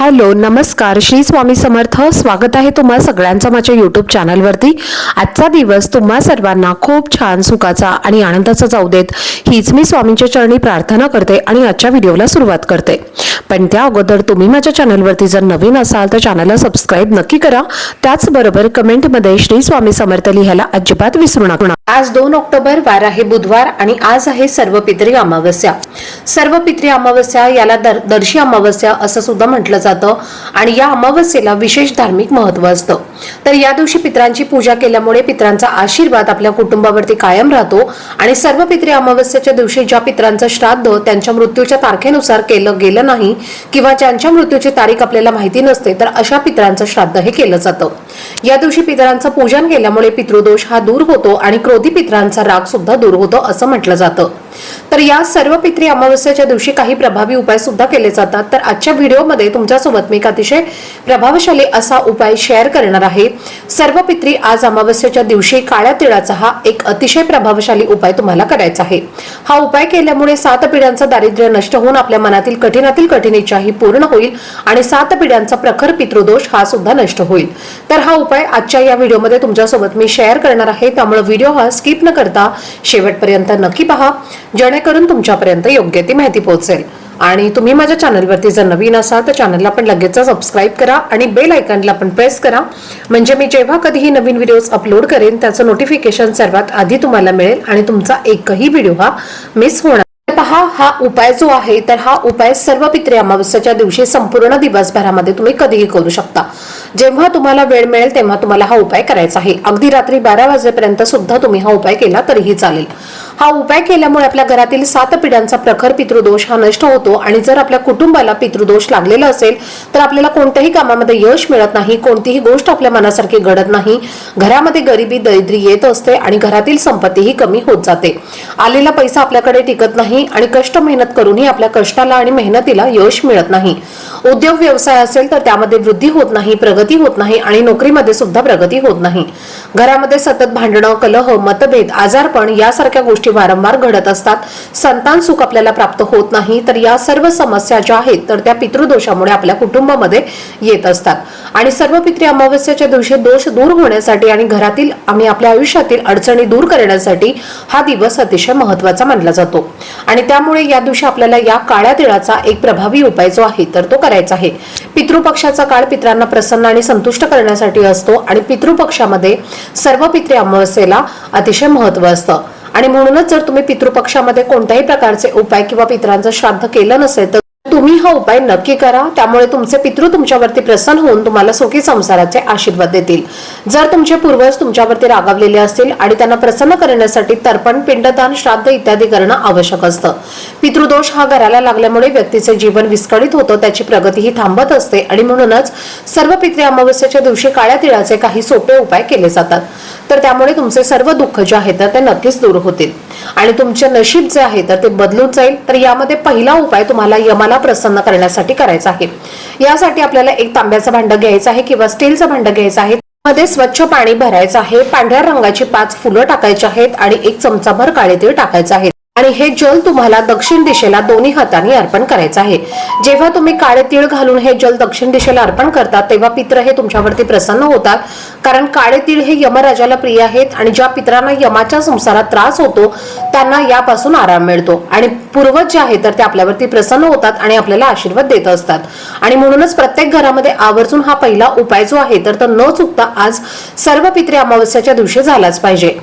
Hello नमस्कार. श्री स्वामी समर्थ. स्वागत आहे तुम्हा सगळ्यांचं माझ्या युट्यूब चॅनलवरती आजचा दिवस तुम्हा सर्वांना खूप छान सुखाचा आणि आनंदाचा जाऊ देत. हीच मी स्वामींच्या चरणी प्रार्थना करते आणि आजच्या व्हिडिओला सुरुवात करते. पण त्या अगोदर तुम्ही माझ्या चॅनलवरती जर नवीन असाल तर चॅनलला सबस्क्राईब नक्की करा. त्याचबरोबर कमेंटमध्ये श्री स्वामी समर्थ लिहायला अजिबात विसरू नका. आज दोन ऑक्टोबर वार आहे बुधवार आणि आज आहे सर्व पित्री अमावस्या. सर्व पित्री अमावस्या याला दर, दर्शी अमावस्या असं सुद्धा म्हटलं जातं आणि या अमावस्येला विशेष धार्मिक महत्त्व असतं. तर या दिवशी पित्रांची पूजा केल्यामुळे पित्रांचा आशीर्वाद आपल्या कुटुंबावरती कायम राहतो आणि सर्व पित्री अमावस्याच्या दिवशी ज्या पित्रांचं श्राद्ध त्यांच्या मृत्यूच्या तारखेनुसार केलं गेलं नाही किंवा ज्यांच्या मृत्यूची तारीख आपल्याला माहिती नसते तर अशा पित्रांचं श्राद्ध हे केलं जातं. या दिवशी पितरांचं पूजन केल्यामुळे पितृदोष हा दूर होतो आणि क्रोधी पितरांचा राग सुद्धा दूर होतो असं म्हटलं जातं. तर या सर्व पित्री अमावस्याच्या दिवशी काही प्रभावी उपाय सुद्धा केले जातात. तर आजच्या व्हिडिओमध्ये तुमच्यासोबत मी एक अतिशय प्रभावशाली असा उपाय शेअर करणार आहे. सर्व पित्री आज अमावस्याच्या दिवशी काळ्या तिळाचा हा एक अतिशय प्रभावशाली उपाय तुम्हाला करायचा आहे. हा उपाय केल्यामुळे सात पिढ्यांचं दारिद्र्य नष्ट होऊन आपल्या मनातील कठीणातील कठीण इच्छाही पूर्ण होईल आणि सात पिढ्यांचा प्रखर पितृदोष हा सुद्धा नष्ट होईल. तर हा उपाय आजच्या या व्हिडिओमध्ये तुमच्यासोबत मी शेअर करणार आहे. त्यामुळे व्हिडिओ हा स्किप न करता शेवटपर्यंत नक्की पहा. जेणेकरून तुमच्यापर्यंत योग्य ती माहिती पोहोचेल. आणि तुम्ही माझ्या चॅनलवरती जर नवीन असाल तर चॅनलला पण लगेच सबस्क्राईब करा आणि बेल आयकनला पण प्रेस करा. म्हणजे मी जेव्हा कधीही नवीन व्हिडिओज अपलोड करेन त्याचं नोटिफिकेशन सर्वात आधी तुम्हाला मिळेल आणि तुमचा एकही व्हिडिओ हा मिस होणार पहा हा उपाय जो आहे तर हा उपाय सर्व पित्रे अमावस्याच्या दिवशी संपूर्ण दिवसभरामध्ये तुम्ही कधीही करू शकता. जेव्हा तुम्हाला वेळ मिळेल तेव्हा तुम्हाला हा उपाय करायचा आहे. अगदी रात्री बारा वाजेपर्यंत सुद्धा तुम्ही हा उपाय केला तरीही चालेल. हा उपाय केल्यामुळे आपल्या घरातील सात पिढ्यांचा प्रखर पितृदोष हा नष्ट होतो आणि जर आपल्या कुटुंबाला पितृदोष लागलेला असेल तर आपल्याला कोणत्याही कामामध्ये यश मिळत नाही कोणतीही गोष्ट आपल्या मनासारखी घडत नाही. घरामध्ये गरिबी दरिद्री येत असते आणि घरातील संपत्तीही कमी होत जाते. आलेला पैसा आपल्याकडे टिकत नाही आणि कष्ट मेहनत करूनही आपल्या कष्टाला आणि मेहनतीला यश मिळत नाही. उद्योग व्यवसाय असेल तर त्यामध्ये वृद्धी होत नाही प्रगती होत नाही आणि नोकरीमध्ये सुद्धा प्रगती होत नाही. घरामध्ये सतत भांडणं कलह मतभेद आजारपण यासारख्या गोष्टी वारंवार घडत असतात. संतान सुख आपल्याला प्राप्त होत नाही तर या सर्व समस्या ज्या आहेत तर त्या पितृदोषामुळे आपल्या कुटुंबामध्ये येत असतात. आणि सर्व पितृ अमावस्याच्या दिवशी दोष दूर होण्यासाठी आणि घरातील आणि आपल्या आयुष्यातील अडचणी दूर करण्यासाठी हा दिवस अतिशय महत्त्वाचा मानला जातो. आणि त्यामुळे या दिवशी आपल्याला या काळ्या तिळाचा एक प्रभावी उपाय जो आहे तर तो करायचा आहे. पितृपक्षाचा काळ पित्रांना प्रसन्न आणि संतुष्ट करण्यासाठी असतो आणि पितृपक्षामध्ये सर्व पित्रे अमावस्येला अतिशय महत्त्व असतं. आणि म्हणूनच जर तुम्ही पितृपक्षामध्ये कोणत्याही प्रकारचे उपाय किंवा पित्रांचं श्राद्ध केलं नसेल तर तुम्ही हा उपाय नक्की करा. त्यामुळे तुमचे पितृ तुमच्यावरती प्रसन्न होऊन तुम्हाला सुखी संसाराचे आशीर्वाद देतील. जर तुमचे पूर्वज तुमच्यावरती रागावलेले असतील आणि त्यांना प्रसन्न करण्यासाठी तर्पण पिंडदान श्राद्ध इत्यादी करणं आवश्यक असतं. पितृदोष हा घराला लागल्यामुळे व्यक्तीचे जीवन विस्कळीत होतं त्याची प्रगती ही थांबत असते आणि म्हणूनच सर्व पितृ अमावस्येच्या दिवशी काळ्या तिळाचे काही सोपे उपाय केले जातात. तर त्यामुळे तुमचे सर्व दुःख जे आहेत तर ते नक्कीच दूर होतील. आणि तुमचे नशीब जे आहे तर ते बदलून जाईल. तर यामध्ये पहिला उपाय तुम्हाला यमाला प्रसन्न करण्यासाठी करायचा आहे. यासाठी आपल्याला एक तांब्याचं भांड घ्यायचं आहे किंवा स्टीलचं भांड घ्यायचं आहे. मध्ये स्वच्छ पाणी भरायचं आहे. पांढऱ्या रंगाची पाच फुलं टाकायची आहेत आणि एक चमचाभर काळे तीळ टाकायचं आहेत आणि हे जल तुम्हाला दक्षिण दिशेला दोन्ही हाताने अर्पण करायचं आहे. जेव्हा तुम्ही काळे तीळ घालून हे जल दक्षिण दिशेला अर्पण करतात तेव्हा पित्र हे तुमच्यावरती प्रसन्न होतात. कारण काळे तीळ हे यमराजाला प्रिय आहेत आणि ज्या पित्रांना यमाच्या संसारात त्रास होतो त्यांना यापासून आराम मिळतो. आणि पूर्वज जे आहे तर ते आपल्यावरती प्रसन्न होतात आणि आपल्याला आशीर्वाद देत असतात. आणि म्हणूनच प्रत्येक घरामध्ये आवर्जून हा पहिला उपाय जो आहे तर तो न चुकता आज सर्व पित्रे अमावस्याच्या दिवशी झालाच पाहिजे.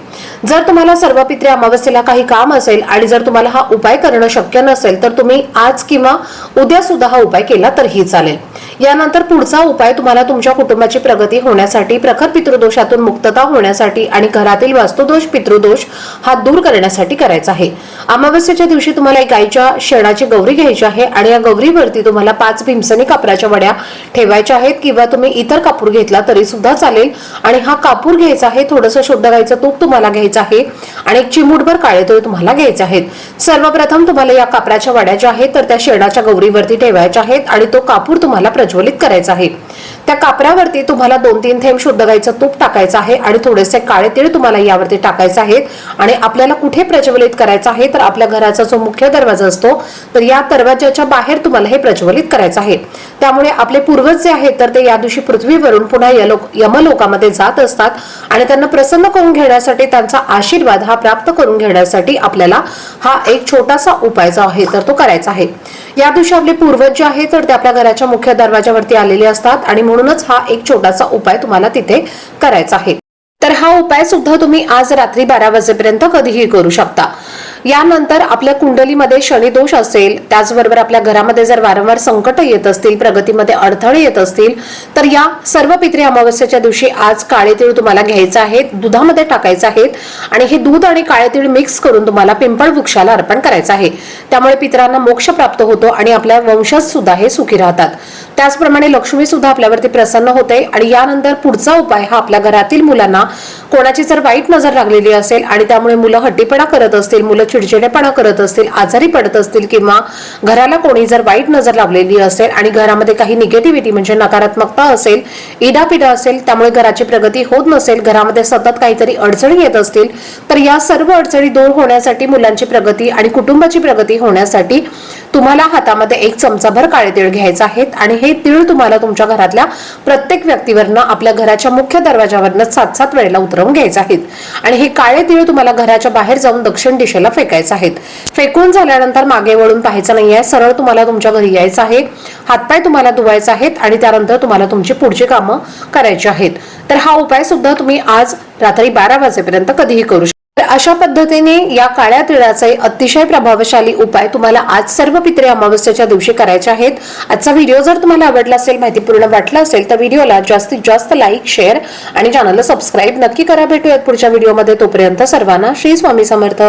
जर तुम्हाला सर्व पित्रे अमावस्येला काही काम असेल आणि जर तुम्हाला हा उपाय करणं शक्य नसेल तर तुम्ही आज किंवा उद्या सुद्धा हा उपाय केला तरीही चालेल. यानंतर पुढचा उपाय तुम्हाला तुमच्या कुटुंबाची प्रगती होण्यासाठी प्रखर पितृदोषातून मुक्तता होण्यासाठी आणि घरातील वास्तुदोष पितृदोष हा दूर करण्यासाठी करायचा आहे. अमावस्येच्या दिवशी तुम्हाला एक गायीच्या शेणाची गौरी घ्यायची आहे आणि या गौरीवरती तुम्हाला पाच भीमसनी कापराच्या वड्या ठेवायच्या आहेत किंवा तुम्ही इतर कापूर घेतला तरी सुद्धा चालेल. आणि हा कापूर घ्यायचा आहे थोडंसं शुद्ध गायचं तूप तुम्हाला घ्यायचं आहे आणि एक चिमूटभर काळे तळे तुम्हाला आहे आहेत. सर्वप्रथम तुम्हाला या कापराच्या वाड्या ज्या आहेत तर त्या शेणाच्या गौरीवरती ठेवायच्या आहेत आणि तो कापूर तुम्हाला प्रज्वलित करायचा आहे. त्या कापरावरती तुम्हाला दोन तीन थेंब शुद्ध गाईचं तूप टाकायचं आहे आणि थोडेसे काळे तीळ तुम्हाला यावरती टाकायचे आहेत. आणि आपल्याला कुठे प्रज्वलित करायचं आहे तर आपल्या घराचा जो मुख्य दरवाजा असतो तर या दरवाजाच्या बाहेर तुम्हाला हे प्रज्वलित करायचं आहे. त्यामुळे आपले पूर्वज जे आहेत तर ते या दिवशी पृथ्वीवरून पुन्हा यमलोकामध्ये जात असतात आणि त्यांना प्रसन्न करून घेण्यासाठी त्यांचा आशीर्वाद हा प्राप्त करून घेण्यासाठी आपल्याला हा एक छोटासा उपाय जो आहे तर तो करायचा आहे. या दिवशी आपले पूर्वज जे आहेत तर ते आपल्या घराच्या मुख्य दरवाजावरती आलेले असतात आणि म्हणूनच हा एक छोटासा उपाय तुम्हाला तिथे करायचा आहे. तर हा उपाय सुद्धा तुम्ही आज रात्री बारा वाजेपर्यंत कधीही करू शकता. यानंतर आपल्या कुंडलीमध्ये शनिदोष असेल त्याचबरोबर आपल्या घरामध्ये जर वारंवार संकट येत असतील प्रगतीमध्ये अडथळे येत असतील तर या सर्व पित्री अमावस्याच्या दिवशी आज काळे तीळ तुम्हाला घ्यायचं आहेत दुधामध्ये टाकायचं आहेत आणि हे दूध आणि काळे तीळ मिक्स करून तुम्हाला पिंपळ वृक्षाला अर्पण करायचं आहे. त्यामुळे पितरांना मोक्ष प्राप्त होतो आणि आपल्या वंशज सुद्धा हे सुखी राहतात. त्याचप्रमाणे लक्ष्मी सुद्धा आपल्यावरती प्रसन्न होते आणि यानंतर पुढचा उपाय हा आपल्या घरातील मुलांना कोणाची जर वाईट नजर लागलेली असेल आणि त्यामुळे मुलं हट्टीपणा करत असतील मुलं चिडचिडेपणा करत असतील आजारी पडत असतील किंवा घराला कोणी जर वाईट नजर लावलेली असेल आणि घरामध्ये काही निगेटिव्हिटी म्हणजे नकारात्मकता असेल इडापिडा असेल त्यामुळे घराची प्रगती होत नसेल घरामध्ये सतत काहीतरी अडचणी येत असतील तर या सर्व अडचणी दूर होण्यासाठी मुलांची प्रगती आणि कुटुंबाची प्रगती होण्यासाठी तुम्हाला हातामध्ये एक चमचाभर काळे तीळ घ्यायचे आहेत आणि हे तीळ तुम्हाला तुमच्या घरातल्या प्रत्येक व्यक्तीवरनं आपल्या घराच्या मुख्य दरवाजावरनं सात सात वेळेला उतरवून घ्यायचे आहेत. आणि हे काळे तीळ तुम्हाला घराच्या बाहेर जाऊन दक्षिण दिशेला फेकायचं आहेत. फेकून झाल्यानंतर मागे वळून पाहायचं नाहीये. सरळ तुम्हाला तुमच्या घरी यायचं आहे. हातपाय तुम्हाला धुवायचे आहेत आणि त्यानंतर तुम्हाला तुमची पुढची कामं करायची आहेत. तर हा उपाय सुद्धा तुम्ही आज रात्री बारा वाजेपर्यंत कधीही करू शकता अशा पद्धतीने या काळ्या तिळाचे अतिशय प्रभावशाली उपाय तुम्हाला आज सर्व पित्रे अमावस्याच्या दिवशी करायचे आहेत. आजचा व्हिडिओ जर तुम्हाला आवडला असेल माहितीपूर्ण वाटला असेल तर व्हिडिओला जास्तीत जास्त लाईक शेअर आणि चॅनलला सबस्क्राईब नक्की करा. भेटूयात पुढच्या व्हिडिओमध्ये. तोपर्यंत सर्वांना श्री स्वामी समर्थ.